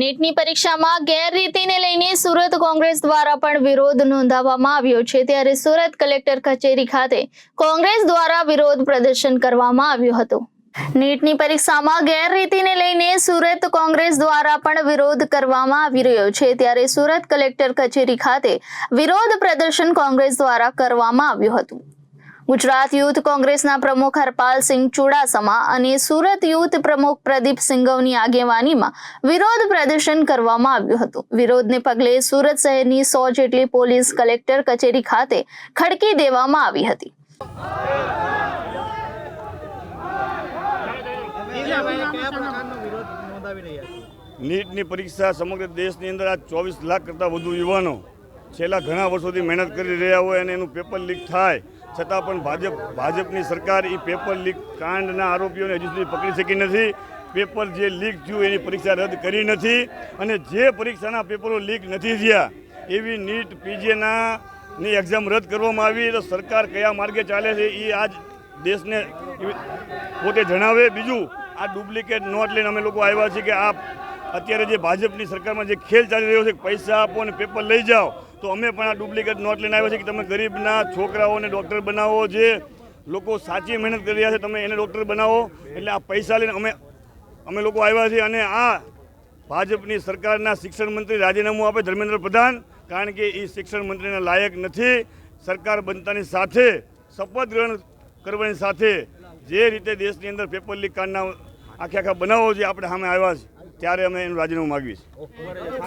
નીટની પરીક્ષામાં ગેરરીતિને લઈને સુરત કોંગ્રેસ દ્વારા પણ વિરોધ નોંધાવવામાં આવ્યો છે. ત્યારે સુરત કલેક્ટર કચેરી ખાતે કોંગ્રેસ દ્વારા વિરોધ પ્રદર્શન કરવામાં આવ્યું હતું. નીટની પરીક્ષામાં ગેરરીતિને લઈને સુરત કોંગ્રેસ દ્વારા પણ વિરોધ કરવામાં આવી રહ્યો છે. ત્યારે સુરત કલેક્ટર કચેરી ખાતે વિરોધ પ્રદર્શન કોંગ્રેસ દ્વારા કરવામાં આવ્યું હતું. ગુજરાત યુથ કોંગ્રેસના પ્રમુખ હરપાલસિંહ ચુડાસમા અને સુરત યુથ પ્રમુખ પ્રદીપ સિંઘવની આગેવાનીમાં વિરોધ પ્રદર્શન કરવામાં આવ્યું હતું. વિરોધને પગલે સુરત શહેરની સો જેટલી પોલીસ કલેક્ટર કચેરી ખાતે ખડકી દેવામાં આવી હતી. નીટની પરીક્ષા સમગ્ર દેશની અંદર આ ચોવીસ લાખ કરતાં વધુ યુવાનો છેલ્લા ઘણા વર્ષોથી મહેનત કરી રહ્યા હોય અને એનું પેપર લીક થાય છતાં પણ ભાજપ, ભાજપની સરકાર એ પેપર લીક કાંડના આરોપીઓને હજુ સુધી પકડી શકી નથી. પેપર જે લીક થયું એની પરીક્ષા રદ કરી નથી અને જે પરીક્ષાના પેપરો લીક નથી થયા, એવી નીટ પીજીના ની એક્ઝામ રદ કરવામાં આવી તો સરકાર કયા માર્ગે ચાલે છે એ આજ દેશને પોતે જણાવે. બીજું, આ ડુપ્લિકેટ નોટ લઈને અમે લોકો આવ્યા છીએ કે આ અત્યારે જે ભાજપની સરકારમાં જે ખેલ ચાલી રહ્યો છે, પૈસા આપો અને પેપર લઈ જાઓ. તો અમે પણ આ ડુપ્લિકેટ નોટ લઈને આવ્યા છીએ કે તમે ગરીબના છોકરાઓને ડૉક્ટર બનાવો જે લોકો સાચી મહેનત કરી રહ્યા છે, તમે એને ડૉક્ટર બનાવો. એટલે આ પૈસા લઈને અમે અમે લોકો આવ્યા છીએ અને આ ભાજપની સરકારના શિક્ષણ મંત્રી રાજીનામું આપે ધર્મેન્દ્ર પ્રધાન, કારણ કે એ શિક્ષણ મંત્રીના લાયક નથી. સરકાર બનતાની સાથે, શપથ ગ્રહણ કરવાની સાથે જે રીતે દેશની અંદર પેપર લીક કાંડના આખે આખા બનાવો જે આપણે સામે આવ્યા છે ત્યારે અમે એનું રાજીનામું માગીએ છીએ.